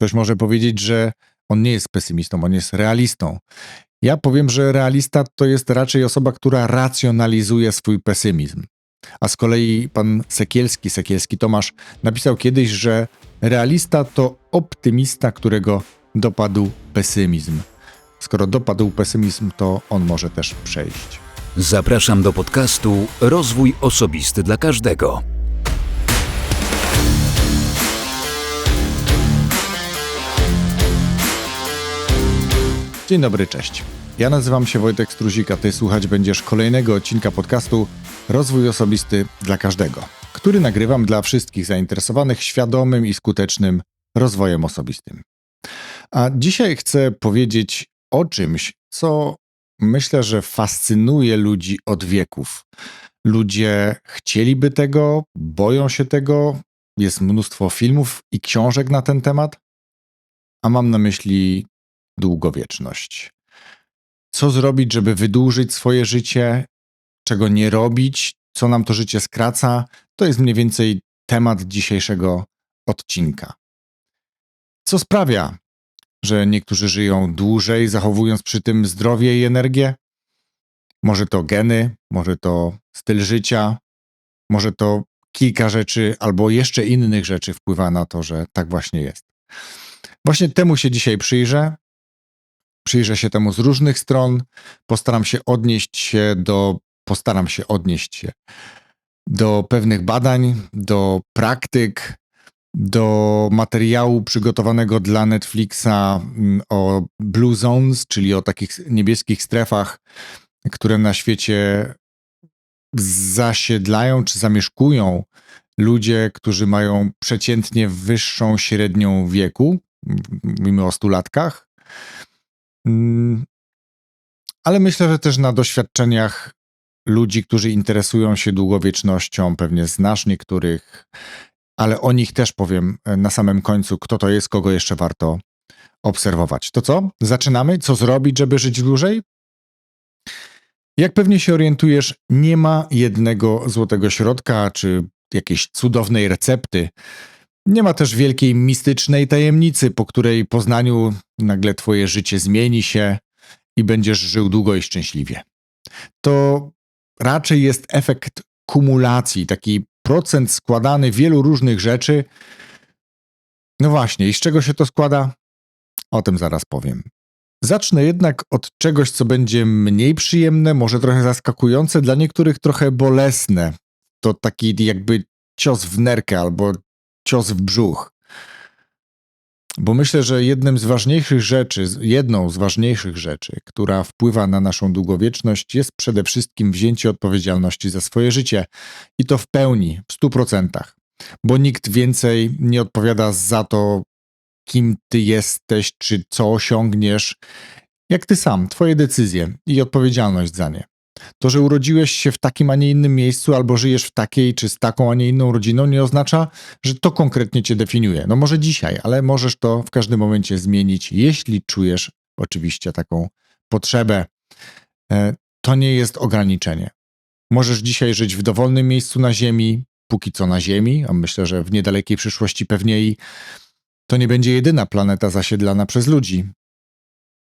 Ktoś może powiedzieć, że on nie jest pesymistą, on jest realistą. Ja powiem, że realista to jest raczej osoba, która racjonalizuje swój pesymizm. A z kolei pan Sekielski, Sekielski Tomasz, napisał kiedyś, że realista to optymista, którego dopadł pesymizm. Skoro dopadł pesymizm, to on może też przejść. Zapraszam do podcastu Rozwój Osobisty dla Każdego. Dzień dobry, cześć. Ja nazywam się Wojtek Struzik, a ty słuchać będziesz kolejnego odcinka podcastu Rozwój Osobisty dla Każdego, który nagrywam dla wszystkich zainteresowanych świadomym i skutecznym rozwojem osobistym. A dzisiaj chcę powiedzieć o czymś, co myślę, że fascynuje ludzi od wieków. Ludzie chcieliby tego, boją się tego, jest mnóstwo filmów i książek na ten temat, a mam na myśli długowieczność. Co zrobić, żeby wydłużyć swoje życie, czego nie robić, co nam to życie skraca, to jest mniej więcej temat dzisiejszego odcinka. Co sprawia, że niektórzy żyją dłużej, zachowując przy tym zdrowie i energię? Może to geny, może to styl życia, może to kilka rzeczy albo jeszcze innych rzeczy wpływa na to, że tak właśnie jest. Właśnie temu się dzisiaj przyjrzę. Przyjrzę się temu z różnych stron, postaram się odnieść się do, postaram się odnieść się do pewnych badań, do praktyk, do materiału przygotowanego dla Netflixa mm, o Blue Zones, czyli o takich niebieskich strefach, które na świecie zasiedlają czy zamieszkują ludzie, którzy mają przeciętnie wyższą średnią wieku, mówimy o stulatkach. Mm, ale myślę, że też na doświadczeniach ludzi, którzy interesują się długowiecznością, pewnie znasz niektórych, ale o nich też powiem e, na samym końcu, kto to jest, kogo jeszcze warto obserwować. To co? Zaczynamy? Co zrobić, żeby żyć dłużej? Jak pewnie się orientujesz, nie ma jednego złotego środka czy jakiejś cudownej recepty. Nie ma też wielkiej mistycznej tajemnicy, po której poznaniu nagle twoje życie zmieni się i będziesz żył długo i szczęśliwie. To raczej jest efekt kumulacji, taki procent składany wielu różnych rzeczy. No właśnie, i z czego się to składa? O tym zaraz powiem. Zacznę jednak od czegoś, co będzie mniej przyjemne, może trochę zaskakujące, dla niektórych trochę bolesne. To taki jakby cios w nerkę albo cios w brzuch. Bo myślę, że jednym z ważniejszych rzeczy, jedną z ważniejszych rzeczy, która wpływa na naszą długowieczność, jest przede wszystkim wzięcie odpowiedzialności za swoje życie. I to w pełni, w stu procentach. Bo nikt więcej nie odpowiada za to, kim ty jesteś, czy co osiągniesz, jak ty sam, twoje decyzje i odpowiedzialność za nie. To, że urodziłeś się w takim, a nie innym miejscu, albo żyjesz w takiej, czy z taką, a nie inną rodziną, nie oznacza, że to konkretnie cię definiuje. No może dzisiaj, ale możesz to w każdym momencie zmienić, jeśli czujesz oczywiście taką potrzebę. E, to nie jest ograniczenie. Możesz dzisiaj żyć w dowolnym miejscu na Ziemi, póki co na Ziemi, a myślę, że w niedalekiej przyszłości pewnie i to nie będzie jedyna planeta zasiedlana przez ludzi.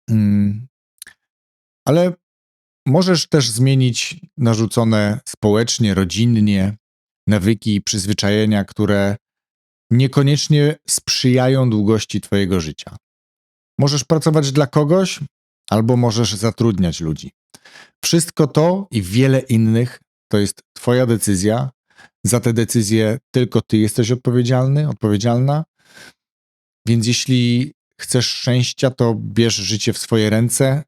Hmm. Ale Możesz też zmienić narzucone społecznie, rodzinnie nawyki i przyzwyczajenia, które niekoniecznie sprzyjają długości Twojego życia. Możesz pracować dla kogoś, albo możesz zatrudniać ludzi. Wszystko to i wiele innych to jest Twoja decyzja. Za te decyzje tylko Ty jesteś odpowiedzialny, odpowiedzialna. Więc jeśli chcesz szczęścia, to bierz życie w swoje ręce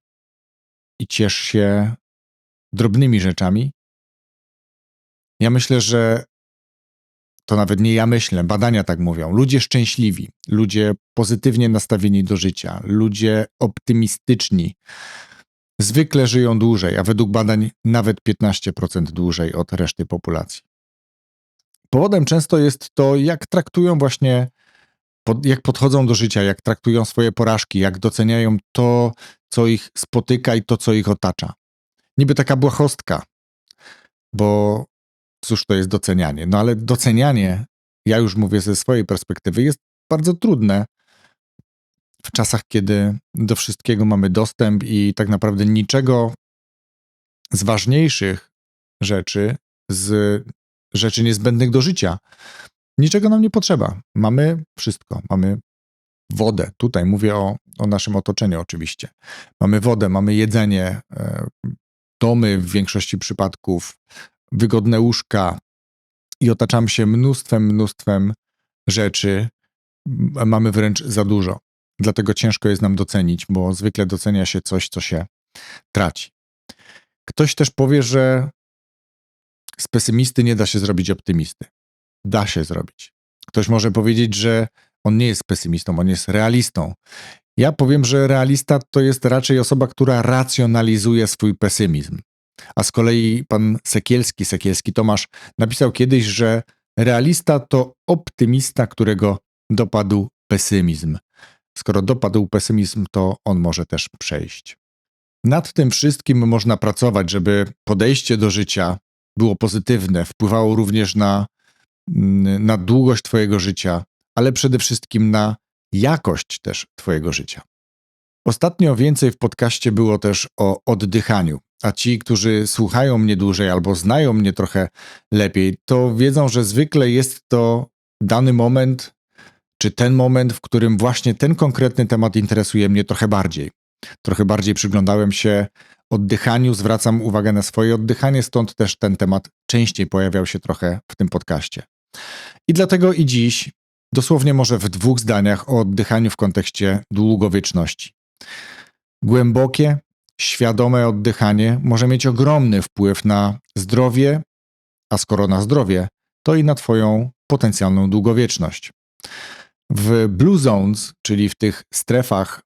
i ciesz się drobnymi rzeczami. Ja myślę, że to nawet nie ja myślę, badania tak mówią. Ludzie szczęśliwi, ludzie pozytywnie nastawieni do życia, ludzie optymistyczni zwykle żyją dłużej, a według badań nawet 15% dłużej od reszty populacji. Powodem często jest to, jak traktują właśnie, jak podchodzą do życia, jak traktują swoje porażki, jak doceniają to, co ich spotyka i to, co ich otacza. Niby taka błahostka, bo cóż to jest docenianie? No ale docenianie, ja już mówię ze swojej perspektywy, jest bardzo trudne, w czasach, kiedy do wszystkiego mamy dostęp i tak naprawdę niczego z ważniejszych rzeczy, z rzeczy niezbędnych do życia, niczego nam nie potrzeba. Mamy wszystko. Mamy wodę. Tutaj mówię o, o naszym otoczeniu, oczywiście. Mamy wodę, mamy jedzenie, e, domy w większości przypadków, wygodne łóżka i otaczamy się mnóstwem, mnóstwem rzeczy. Mamy wręcz za dużo. Dlatego ciężko jest nam docenić, bo zwykle docenia się coś, co się traci. Ktoś też powie, że z pesymisty nie da się zrobić optymisty. Da się zrobić. Ktoś może powiedzieć, że on nie jest pesymistą, on jest realistą. Ja powiem, że realista to jest raczej osoba, która racjonalizuje swój pesymizm. A z kolei pan Sekielski, Sekielski Tomasz, napisał kiedyś, że realista to optymista, którego dopadł pesymizm. Skoro dopadł pesymizm, to on może też przejść. Nad tym wszystkim można pracować, żeby podejście do życia było pozytywne, wpływało również na, na długość Twojego życia, ale przede wszystkim na jakość też Twojego życia. Ostatnio więcej w podcaście było też o oddychaniu, a ci, którzy słuchają mnie dłużej albo znają mnie trochę lepiej, to wiedzą, że zwykle jest to dany moment, czy ten moment, w którym właśnie ten konkretny temat interesuje mnie trochę bardziej. Trochę bardziej przyglądałem się oddychaniu, zwracam uwagę na swoje oddychanie, stąd też ten temat częściej pojawiał się trochę w tym podcaście. I dlatego i dziś, dosłownie może w dwóch zdaniach o oddychaniu w kontekście długowieczności. Głębokie, świadome oddychanie może mieć ogromny wpływ na zdrowie, a skoro na zdrowie, to i na Twoją potencjalną długowieczność. W Blue Zones, czyli w tych strefach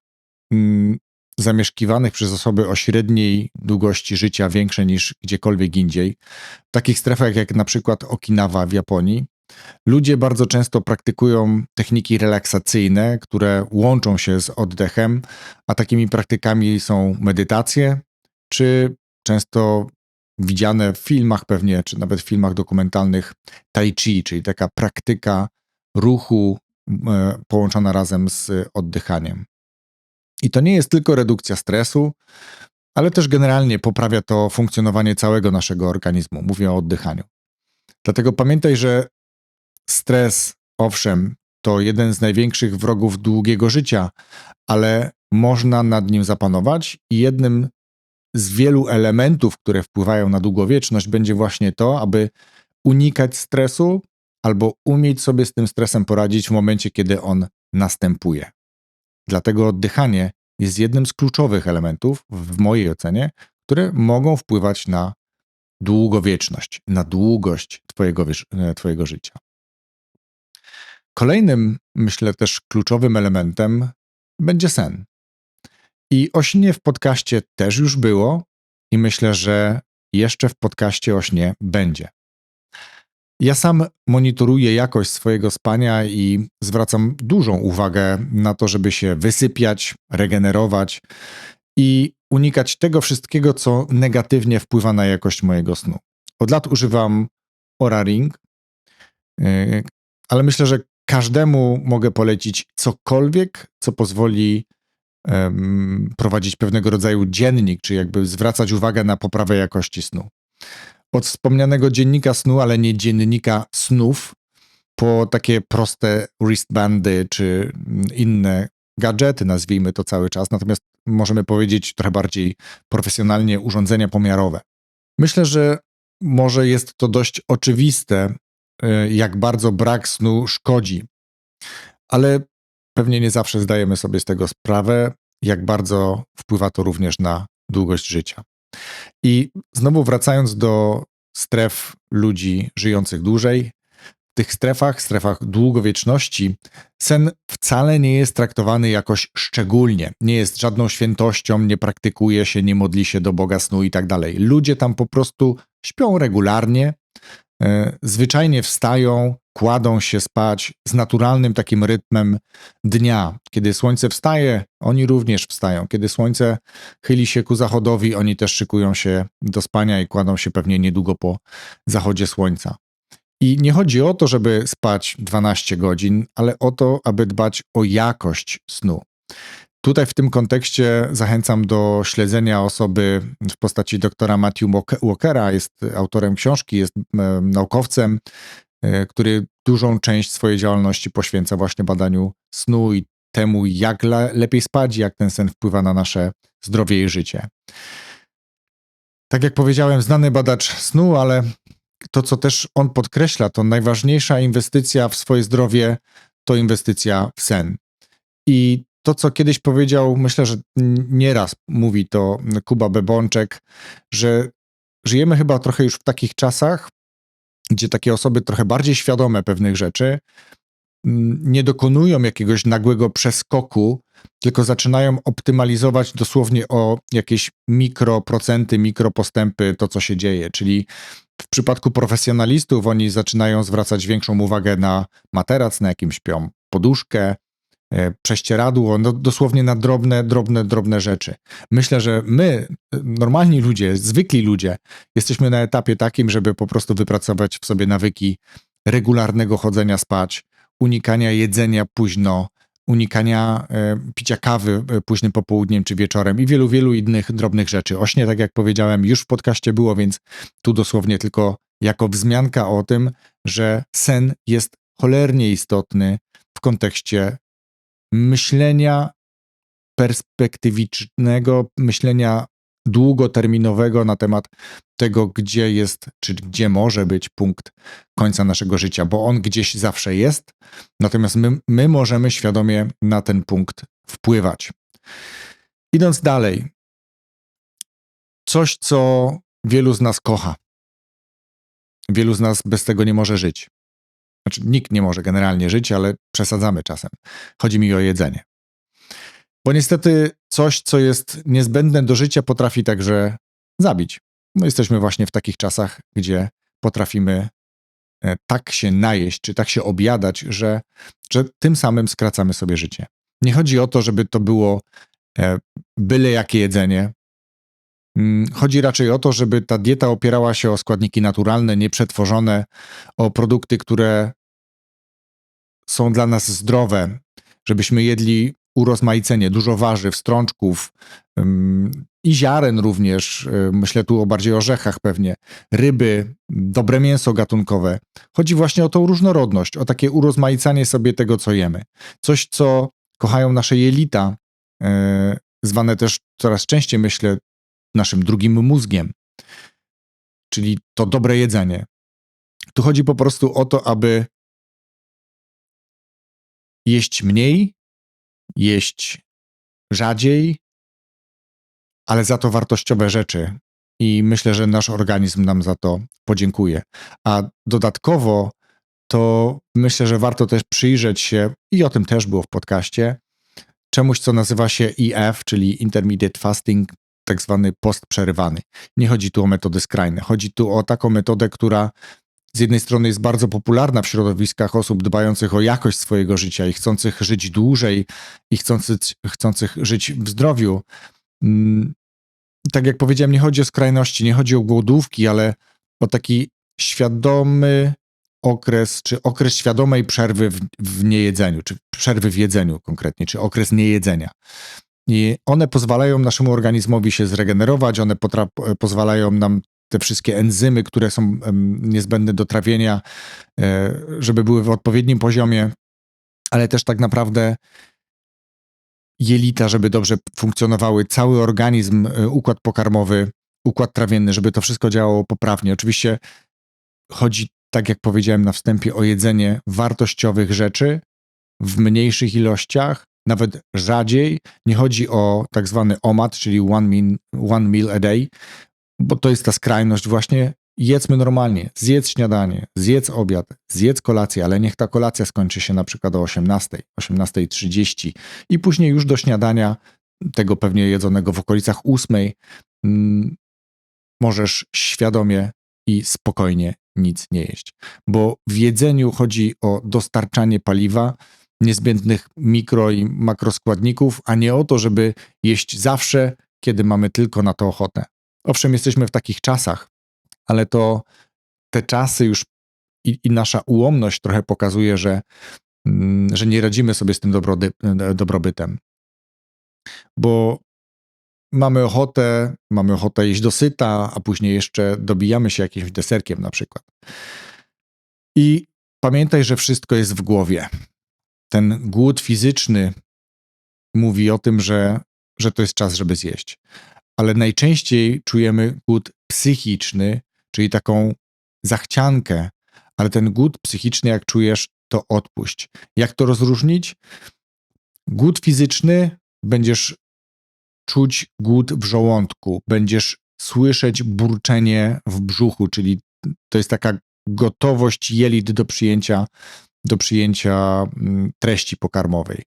mm, zamieszkiwanych przez osoby o średniej długości życia większe niż gdziekolwiek indziej, w takich strefach jak na przykład Okinawa w Japonii, ludzie bardzo często praktykują techniki relaksacyjne, które łączą się z oddechem, a takimi praktykami są medytacje, czy często widziane w filmach pewnie, czy nawet w filmach dokumentalnych tai chi, czyli taka praktyka ruchu e, połączona razem z oddychaniem. I to nie jest tylko redukcja stresu, ale też generalnie poprawia to funkcjonowanie całego naszego organizmu. Mówię o oddychaniu. Dlatego pamiętaj, że stres, owszem, to jeden z największych wrogów długiego życia, ale można nad nim zapanować i jednym z wielu elementów, które wpływają na długowieczność, będzie właśnie to, aby unikać stresu albo umieć sobie z tym stresem poradzić w momencie, kiedy on następuje. Dlatego oddychanie jest jednym z kluczowych elementów, w mojej ocenie, które mogą wpływać na długowieczność, na długość twojego, e, twojego życia. Kolejnym, myślę też kluczowym elementem będzie sen. I o śnie w podcaście też już było i myślę, że jeszcze w podcaście o śnie będzie. Ja sam monitoruję jakość swojego spania i zwracam dużą uwagę na to, żeby się wysypiać, regenerować i unikać tego wszystkiego, co negatywnie wpływa na jakość mojego snu. Od lat używam Ora Ring, yy, ale myślę, że każdemu mogę polecić cokolwiek, co pozwoli prowadzić pewnego rodzaju dziennik, czy jakby zwracać uwagę na poprawę jakości snu od wspomnianego dziennika snu, ale nie dziennika snów, po takie proste wristbandy czy inne gadżety, nazwijmy to cały czas, natomiast możemy powiedzieć trochę bardziej profesjonalnie urządzenia pomiarowe. Myślę, że może jest to dość oczywiste, e, jak bardzo brak snu szkodzi, ale pewnie nie zawsze zdajemy sobie z tego sprawę, jak bardzo wpływa to również na długość życia. I znowu wracając do stref ludzi żyjących dłużej, w tych strefach, strefach długowieczności, sen wcale nie jest traktowany jakoś szczególnie. Nie jest żadną świętością, nie praktykuje się, nie modli się do Boga snu i tak dalej. Ludzie tam po prostu śpią regularnie, zwyczajnie wstają, kładą się spać z naturalnym takim rytmem dnia. Kiedy słońce wstaje, oni również wstają. Kiedy słońce chyli się ku zachodowi, oni też szykują się do spania i kładą się pewnie niedługo po zachodzie słońca. I nie chodzi o to, żeby spać 12 godzin, ale o to, aby dbać o jakość snu. Tutaj w tym kontekście zachęcam do śledzenia osoby w postaci doktora Matthew Walkera. Jest autorem książki, jest naukowcem, e, który dużą część swojej działalności poświęca właśnie badaniu snu i temu, jak lepiej spać, jak ten sen wpływa na nasze zdrowie i życie. Tak jak powiedziałem, znany badacz snu, ale to, co też on podkreśla, to najważniejsza inwestycja w swoje zdrowie to inwestycja w sen. I to, co kiedyś powiedział, myślę, że nieraz mówi to Kuba Bebączek, że żyjemy chyba trochę już w takich czasach, gdzie takie osoby trochę bardziej świadome pewnych rzeczy nie dokonują jakiegoś nagłego przeskoku, tylko zaczynają optymalizować dosłownie o jakieś mikroprocenty, mikropostępy to, co się dzieje. Czyli w przypadku profesjonalistów oni zaczynają zwracać większą uwagę na materac, na jakim śpią, poduszkę, prześcieradło, no dosłownie na drobne, drobne, drobne rzeczy. Myślę, że my, normalni ludzie, zwykli ludzie, jesteśmy na etapie takim, żeby po prostu wypracować w sobie nawyki regularnego chodzenia spać, unikania jedzenia późno, unikania e, picia kawy e, późnym popołudniem czy wieczorem i wielu, wielu innych drobnych rzeczy. Ośnie, tak jak powiedziałem, już w podcaście było, więc tu dosłownie tylko jako wzmianka o tym, że sen jest cholernie istotny w kontekście myślenia perspektywicznego, myślenia długoterminowego na temat tego, gdzie jest, czy gdzie może być punkt końca naszego życia, bo on gdzieś zawsze jest, natomiast my, my możemy świadomie na ten punkt wpływać. Idąc dalej, coś, co wielu z nas kocha. Wielu z nas bez tego nie może żyć. Znaczy, nikt nie może generalnie żyć, ale przesadzamy czasem. Chodzi mi o jedzenie. Bo niestety coś, co jest niezbędne do życia, potrafi także zabić. No jesteśmy właśnie w takich czasach, gdzie potrafimy e, tak się najeść, czy tak się objadać, że, że tym samym skracamy sobie życie. Nie chodzi o to, żeby to było e, byle jakie jedzenie. Mm, chodzi raczej o to, żeby ta dieta opierała się o składniki naturalne, nieprzetworzone, o produkty, które są dla nas zdrowe, żebyśmy jedli urozmaicenie, dużo warzyw, strączków i ziaren również, myślę tu o bardziej orzechach pewnie, ryby, dobre mięso gatunkowe. Chodzi właśnie o tą różnorodność, o takie urozmaicanie sobie tego, co jemy. Coś, co kochają nasze jelita, e, zwane też coraz częściej, myślę, naszym drugim mózgiem, czyli to dobre jedzenie. Tu chodzi po prostu o to, aby jeść mniej, jeść rzadziej, ale za to wartościowe rzeczy. I myślę, że nasz organizm nam za to podziękuje. A dodatkowo to myślę, że warto też przyjrzeć się, i o tym też było w podcaście, czemuś, co nazywa się EF, czyli Intermediate Fasting, tak zwany post przerywany. Nie chodzi tu o metody skrajne. Chodzi tu o taką metodę, która z jednej strony jest bardzo popularna w środowiskach osób dbających o jakość swojego życia i chcących żyć dłużej i chcących, chcących żyć w zdrowiu. Mm, tak jak powiedziałem, nie chodzi o skrajności, nie chodzi o głodówki, ale o taki świadomy okres, czy okres świadomej przerwy w, w niejedzeniu, czy przerwy w jedzeniu konkretnie, czy okres niejedzenia. I one pozwalają naszemu organizmowi się zregenerować, one pozwalają nam te wszystkie enzymy, które są niezbędne do trawienia, e, żeby były w odpowiednim poziomie, ale też tak naprawdę jelita, żeby dobrze funkcjonowały, cały organizm, e, układ pokarmowy, układ trawienny, żeby to wszystko działało poprawnie. Oczywiście chodzi, tak jak powiedziałem na wstępie, o jedzenie wartościowych rzeczy w mniejszych ilościach, nawet rzadziej. Nie chodzi o tak zwany OMAD, czyli one one meal a day, bo to jest ta skrajność właśnie. Jedzmy normalnie, zjedz śniadanie, zjedz obiad, zjedz kolację, ale niech ta kolacja skończy się na przykład o 18, 18.30 i później już do śniadania, tego pewnie jedzonego w okolicach 8, mm, możesz świadomie i spokojnie nic nie jeść. Bo w jedzeniu chodzi o dostarczanie paliwa, niezbędnych mikro i makroskładników, a nie o to, żeby jeść zawsze, kiedy mamy tylko na to ochotę. Owszem, jesteśmy w takich czasach, ale to te czasy już i, i nasza ułomność trochę pokazuje, że, mm, że nie radzimy sobie z tym dobrobytem. bo mamy ochotę, mamy ochotę jeść dosyta, a później jeszcze dobijamy się jakimś deserkiem na przykład. I pamiętaj, że wszystko jest w głowie. Ten głód fizyczny mówi o tym, że, że to jest czas, żeby zjeść. Ale najczęściej czujemy głód psychiczny, czyli taką zachciankę, ale ten głód psychiczny, jak czujesz, to odpuść. Jak to rozróżnić? Głód fizyczny będziesz czuć głód w żołądku, będziesz słyszeć burczenie w brzuchu, czyli to jest taka gotowość jelit do przyjęcia, do przyjęcia mm, treści pokarmowej.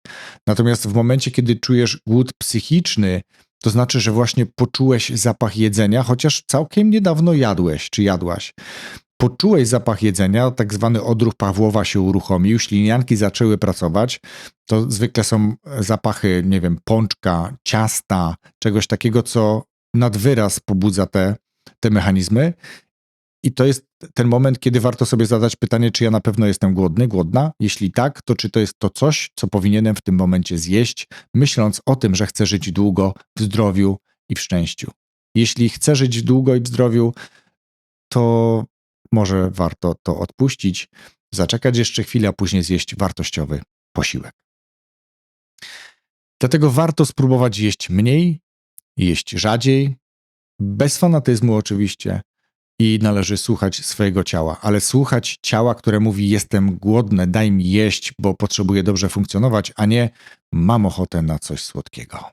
Natomiast w momencie, kiedy czujesz głód psychiczny, to znaczy, że właśnie poczułeś zapach jedzenia, chociaż całkiem niedawno jadłeś czy jadłaś. Poczułeś zapach jedzenia, tak zwany odruch Pawłowa się uruchomił, ślinianki zaczęły pracować. To zwykle są zapachy, nie wiem, pączka, ciasta, czegoś takiego, co nad wyraz pobudza te, te mechanizmy. I to jest ten moment, kiedy warto sobie zadać pytanie, czy ja na pewno jestem głodny, głodna. Jeśli tak, to czy to jest to coś, co powinienem w tym momencie zjeść, myśląc o tym, że chcę żyć długo w zdrowiu i w szczęściu. Jeśli chcę żyć długo i w zdrowiu, to może warto to odpuścić, zaczekać jeszcze chwilę, a później zjeść wartościowy posiłek. Dlatego warto spróbować jeść mniej, jeść rzadziej, bez fanatyzmu oczywiście, i należy słuchać swojego ciała, ale słuchać ciała, które mówi: Jestem głodny, daj mi jeść, bo potrzebuję dobrze funkcjonować, a nie mam ochotę na coś słodkiego.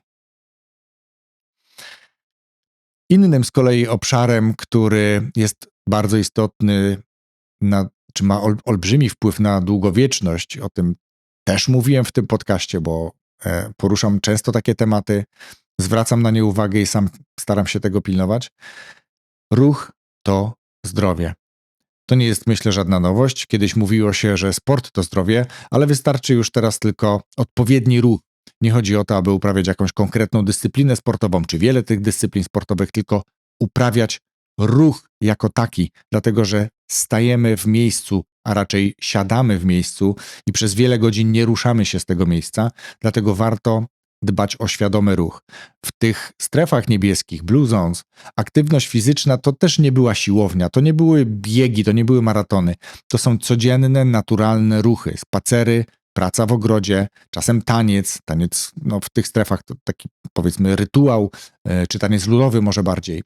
Innym z kolei obszarem, który jest bardzo istotny, na, czy ma ol, olbrzymi wpływ na długowieczność, o tym też mówiłem w tym podcaście, bo e, poruszam często takie tematy, zwracam na nie uwagę i sam staram się tego pilnować. Ruch to zdrowie. To nie jest, myślę, żadna nowość. Kiedyś mówiło się, że sport to zdrowie, ale wystarczy już teraz tylko odpowiedni ruch. Nie chodzi o to, aby uprawiać jakąś konkretną dyscyplinę sportową, czy wiele tych dyscyplin sportowych, tylko uprawiać ruch jako taki, dlatego że stajemy w miejscu, a raczej siadamy w miejscu i przez wiele godzin nie ruszamy się z tego miejsca, dlatego warto dbać o świadomy ruch. W tych strefach niebieskich, blue zones, aktywność fizyczna to też nie była siłownia, to nie były biegi, to nie były maratony. To są codzienne, naturalne ruchy, spacery, praca w ogrodzie, czasem taniec, taniec no, w tych strefach to taki powiedzmy rytuał, e, czy taniec ludowy może bardziej.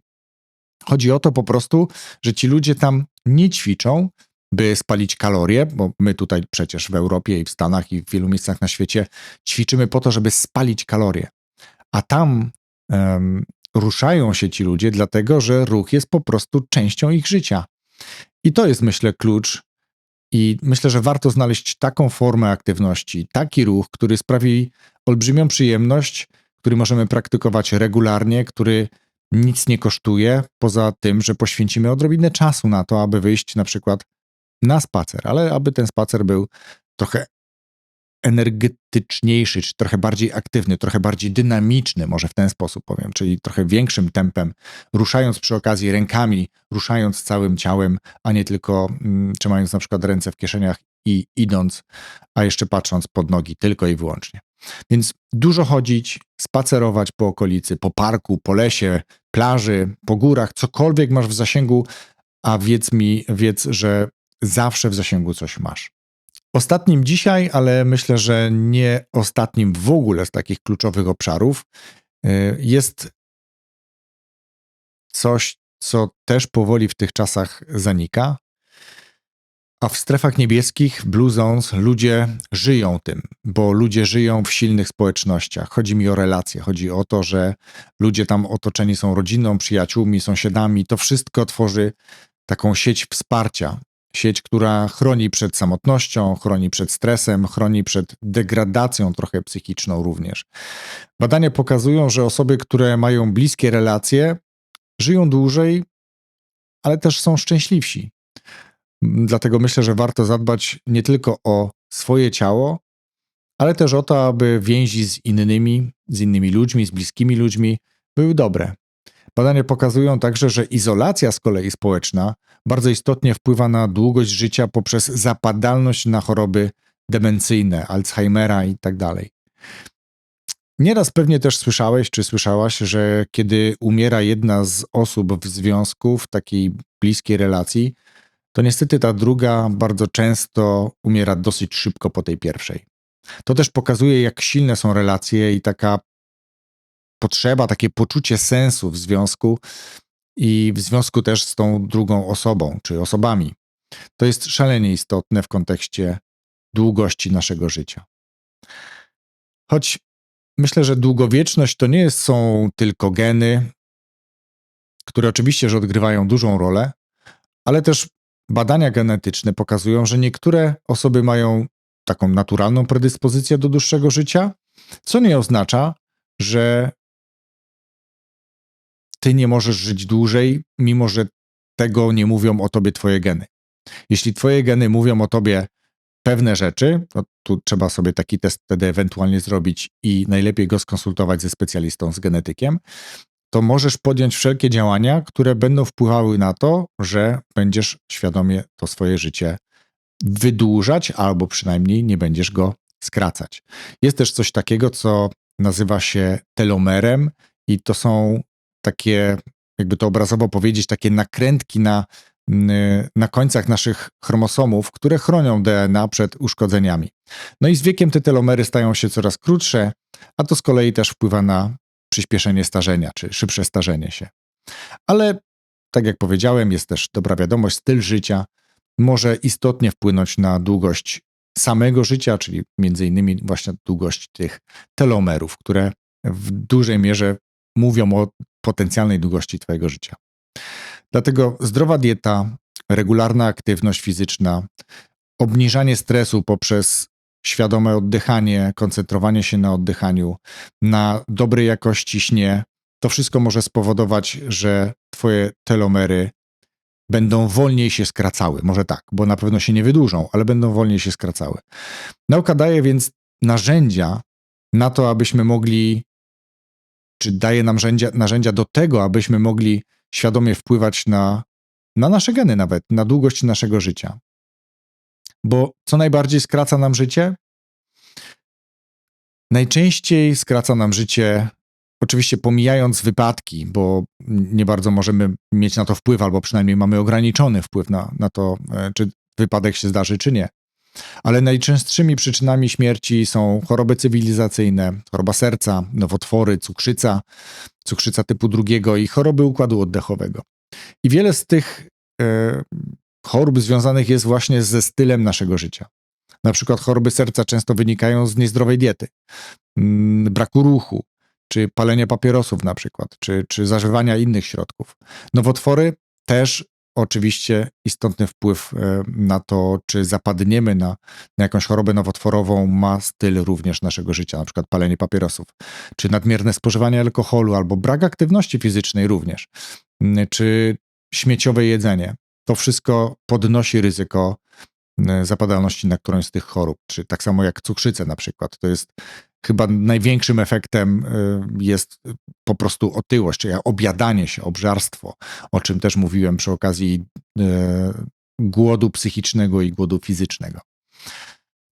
Chodzi o to po prostu, że ci ludzie tam nie ćwiczą, by spalić kalorie, bo my tutaj przecież w Europie i w Stanach i w wielu miejscach na świecie ćwiczymy po to, żeby spalić kalorie. A tam um, ruszają się ci ludzie, dlatego że ruch jest po prostu częścią ich życia. I to jest, myślę, klucz. I myślę, że warto znaleźć taką formę aktywności, taki ruch, który sprawi olbrzymią przyjemność, który możemy praktykować regularnie, który nic nie kosztuje, poza tym, że poświęcimy odrobinę czasu na to, aby wyjść na przykład na spacer, ale aby ten spacer był trochę energetyczniejszy, czy trochę bardziej aktywny, trochę bardziej dynamiczny, może w ten sposób powiem, czyli trochę większym tempem, ruszając przy okazji rękami, ruszając całym ciałem, a nie tylko mm, trzymając na przykład ręce w kieszeniach i idąc, a jeszcze patrząc pod nogi tylko i wyłącznie. Więc dużo chodzić, spacerować po okolicy, po parku, po lesie, plaży, po górach, cokolwiek masz w zasięgu, a wiedz mi, wiedz, że zawsze w zasięgu coś masz. Ostatnim dzisiaj, ale myślę, że nie ostatnim w ogóle z takich kluczowych obszarów, y, jest coś, co też powoli w tych czasach zanika. A w strefach niebieskich, Blue Zones, ludzie żyją tym, bo ludzie żyją w silnych społecznościach. Chodzi mi o relacje, chodzi o to, że ludzie tam otoczeni są rodziną, przyjaciółmi, sąsiadami. To wszystko tworzy taką sieć wsparcia, Sieć, która chroni przed samotnością, chroni przed stresem, chroni przed degradacją trochę psychiczną również. Badania pokazują, że osoby, które mają bliskie relacje, żyją dłużej, ale też są szczęśliwsi. Dlatego myślę, że warto zadbać nie tylko o swoje ciało, ale też o to, aby więzi z innymi, z innymi ludźmi, z bliskimi ludźmi były dobre. Badania pokazują także, że izolacja z kolei społeczna bardzo istotnie wpływa na długość życia poprzez zapadalność na choroby demencyjne, Alzheimera i tak. Nieraz pewnie też słyszałeś, czy słyszałaś, że kiedy umiera jedna z osób w związku, w takiej bliskiej relacji, to niestety ta druga bardzo często umiera dosyć szybko po tej pierwszej. To też pokazuje, jak silne są relacje i taka potrzeba, takie poczucie sensu w związku i w związku też z tą drugą osobą czy osobami. To jest szalenie istotne w kontekście długości naszego życia. Choć myślę, że długowieczność to nie są tylko geny, które oczywiście, że odgrywają dużą rolę, ale też badania genetyczne pokazują, że niektóre osoby mają taką naturalną predyspozycję do dłuższego życia, co nie oznacza, że ty nie możesz żyć dłużej, mimo że tego nie mówią o tobie twoje geny. Jeśli twoje geny mówią o tobie pewne rzeczy, to tu trzeba sobie taki test wtedy ewentualnie zrobić i najlepiej go skonsultować ze specjalistą, z genetykiem, to możesz podjąć wszelkie działania, które będą wpływały na to, że będziesz świadomie to swoje życie wydłużać, albo przynajmniej nie będziesz go skracać. Jest też coś takiego, co nazywa się telomerem, i to są takie, jakby to obrazowo powiedzieć, takie nakrętki na, na końcach naszych chromosomów, które chronią DNA przed uszkodzeniami. No i z wiekiem te telomery stają się coraz krótsze, a to z kolei też wpływa na przyspieszenie starzenia, czy szybsze starzenie się. Ale tak jak powiedziałem, jest też dobra wiadomość, styl życia może istotnie wpłynąć na długość samego życia, czyli między innymi właśnie długość tych telomerów, które w dużej mierze mówią o potencjalnej długości Twojego życia. Dlatego zdrowa dieta, regularna aktywność fizyczna, obniżanie stresu poprzez świadome oddychanie, koncentrowanie się na oddychaniu, na dobrej jakości śnie, to wszystko może spowodować, że Twoje telomery będą wolniej się skracały. Może tak, bo na pewno się nie wydłużą, ale będą wolniej się skracały. Nauka daje więc narzędzia na to, abyśmy mogli czy daje nam narzędzia, narzędzia do tego, abyśmy mogli świadomie wpływać na, na nasze geny, nawet na długość naszego życia. Bo co najbardziej skraca nam życie? Najczęściej skraca nam życie, oczywiście pomijając wypadki, bo nie bardzo możemy mieć na to wpływ, albo przynajmniej mamy ograniczony wpływ na, na to, e, czy wypadek się zdarzy, czy nie. Ale najczęstszymi przyczynami śmierci są choroby cywilizacyjne, choroba serca, nowotwory, cukrzyca, cukrzyca typu drugiego i choroby układu oddechowego. I wiele z tych e, chorób związanych jest właśnie ze stylem naszego życia. Na przykład choroby serca często wynikają z niezdrowej diety, mm, braku ruchu, czy palenia papierosów na przykład, czy, czy zażywania innych środków. Nowotwory też oczywiście istotny wpływ e, na to, czy zapadniemy na, na jakąś chorobę nowotworową, ma styl również naszego życia, na przykład palenie papierosów, czy nadmierne spożywanie alkoholu, albo brak aktywności fizycznej również, czy śmieciowe jedzenie. To wszystko podnosi ryzyko zapadalności na którąś z tych chorób, czy tak samo jak cukrzycę na przykład. To jest chyba największym efektem y, jest po prostu otyłość, czyli objadanie się, obżarstwo, o czym też mówiłem przy okazji y, głodu psychicznego i głodu fizycznego.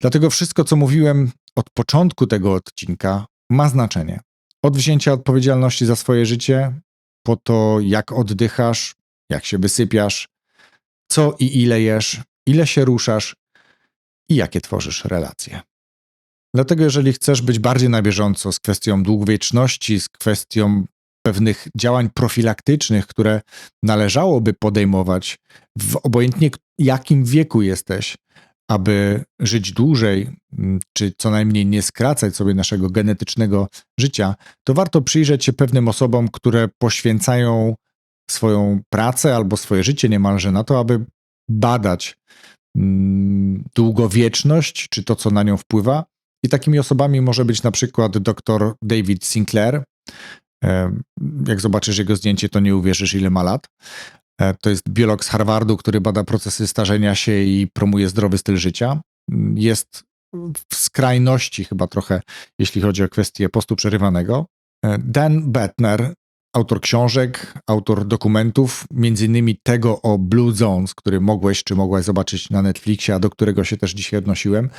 Dlatego wszystko, co mówiłem od początku tego odcinka, ma znaczenie. Od wzięcia odpowiedzialności za swoje życie, po to, jak oddychasz, jak się wysypiasz, co i ile jesz, ile się ruszasz i jakie tworzysz relacje. Dlatego, jeżeli chcesz być bardziej na bieżąco z kwestią długowieczności, z kwestią pewnych działań profilaktycznych, które należałoby podejmować w obojętnie jakim wieku jesteś, aby żyć dłużej, mm, czy co najmniej nie skracać sobie naszego genetycznego życia, to warto przyjrzeć się pewnym osobom, które poświęcają swoją pracę albo swoje życie niemalże na to, aby badać mm, długowieczność, czy to, co na nią wpływa, i takimi osobami może być na przykład dr David Sinclair. E, jak zobaczysz jego zdjęcie, to nie uwierzysz, ile ma lat. E, to jest biolog z Harvardu, który bada procesy starzenia się i promuje zdrowy styl życia. Jest w skrajności chyba trochę, jeśli chodzi o kwestię postu przerywanego. E, Dan Bettner autor książek, autor dokumentów, między innymi tego o Blue Zones, który mogłeś czy mogłaś zobaczyć na Netflixie, a do którego się też dzisiaj odnosiłem.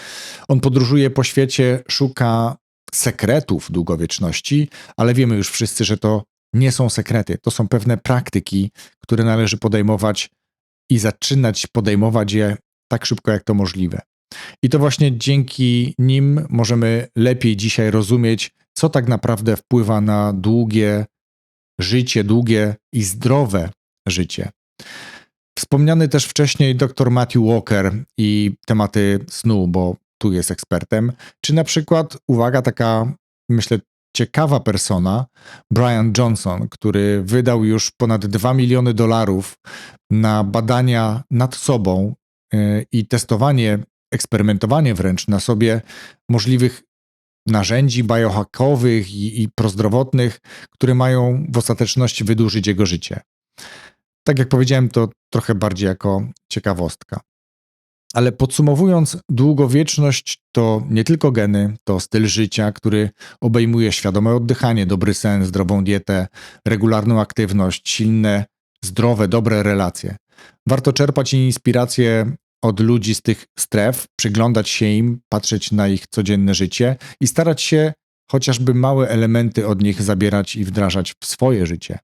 On podróżuje po świecie, szuka sekretów długowieczności, ale wiemy już wszyscy, że to nie są sekrety. To są pewne praktyki, które należy podejmować i zaczynać podejmować je tak szybko, jak to możliwe. I to właśnie dzięki nim możemy lepiej dzisiaj rozumieć, co tak naprawdę wpływa na długie życie, długie i zdrowe życie. Wspomniany też wcześniej dr Matthew Walker i tematy snu, bo tu jest ekspertem, czy na przykład, uwaga, taka, myślę, ciekawa persona, Brian Johnson, który wydał już ponad 2 miliony dolarów na badania nad sobą y, i testowanie, eksperymentowanie wręcz na sobie możliwych narzędzi biohackowych i, i prozdrowotnych, które mają w ostateczności wydłużyć jego życie. Tak jak powiedziałem, to trochę bardziej jako ciekawostka. Ale podsumowując, długowieczność to nie tylko geny, to styl życia, który obejmuje świadome oddychanie, dobry sen, zdrową dietę, regularną aktywność, silne, zdrowe, dobre relacje. Warto czerpać inspiracje od ludzi z tych stref, przyglądać się im, patrzeć na ich codzienne życie i starać się chociażby małe elementy od nich zabierać i wdrażać w swoje życie.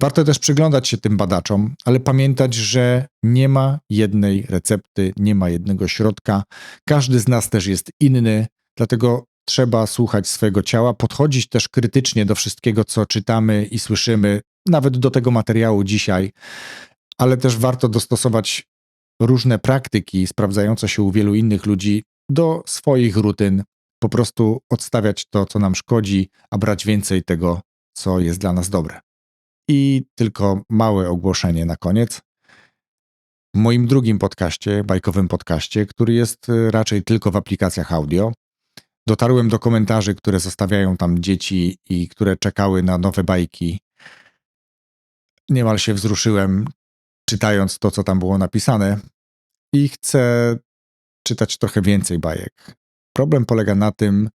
Warto też przyglądać się tym badaczom, ale pamiętać, że nie ma jednej recepty, nie ma jednego środka. Każdy z nas też jest inny, dlatego trzeba słuchać swojego ciała, podchodzić też krytycznie do wszystkiego, co czytamy i słyszymy, nawet do tego materiału dzisiaj, ale też warto dostosować różne praktyki sprawdzające się u wielu innych ludzi do swoich rutyn, po prostu odstawiać to, co nam szkodzi, a brać więcej tego, co jest dla nas dobre. I tylko małe ogłoszenie na koniec. W moim drugim podcaście, bajkowym podcaście, który jest y, raczej tylko w aplikacjach audio, dotarłem do komentarzy, które zostawiają tam dzieci i które czekały na nowe bajki. Niemal się wzruszyłem, czytając to, co tam było napisane, i chcę czytać trochę więcej bajek. Problem polega na tym,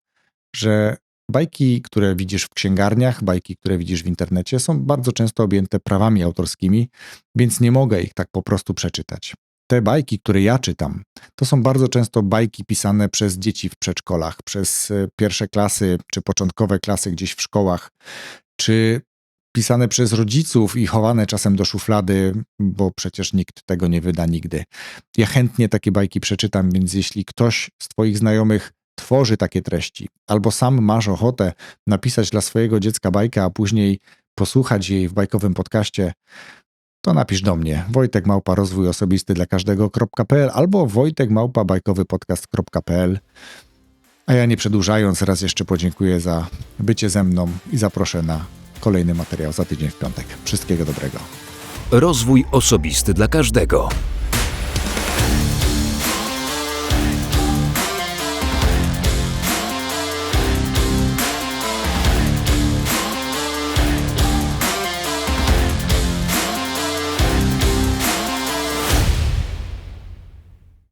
że Bajki, które widzisz w księgarniach, bajki, które widzisz w internecie, są bardzo często objęte prawami autorskimi, więc nie mogę ich tak po prostu przeczytać. Te bajki, które ja czytam, to są bardzo często bajki pisane przez dzieci w przedszkolach, przez e, pierwsze klasy czy początkowe klasy gdzieś w szkołach, czy pisane przez rodziców i chowane czasem do szuflady, bo przecież nikt tego nie wyda nigdy. Ja chętnie takie bajki przeczytam, więc jeśli ktoś z Twoich znajomych tworzy takie treści, albo sam masz ochotę napisać dla swojego dziecka bajkę, a później posłuchać jej w bajkowym podcaście, to napisz do mnie Wojtek Małpa Rozwój Osobisty dla każdego.pl albo Wojtek Małpa Bajkowy Podcast.pl. A ja nie przedłużając, raz jeszcze podziękuję za bycie ze mną i zaproszę na kolejny materiał za tydzień w piątek. Wszystkiego dobrego. Rozwój osobisty dla każdego.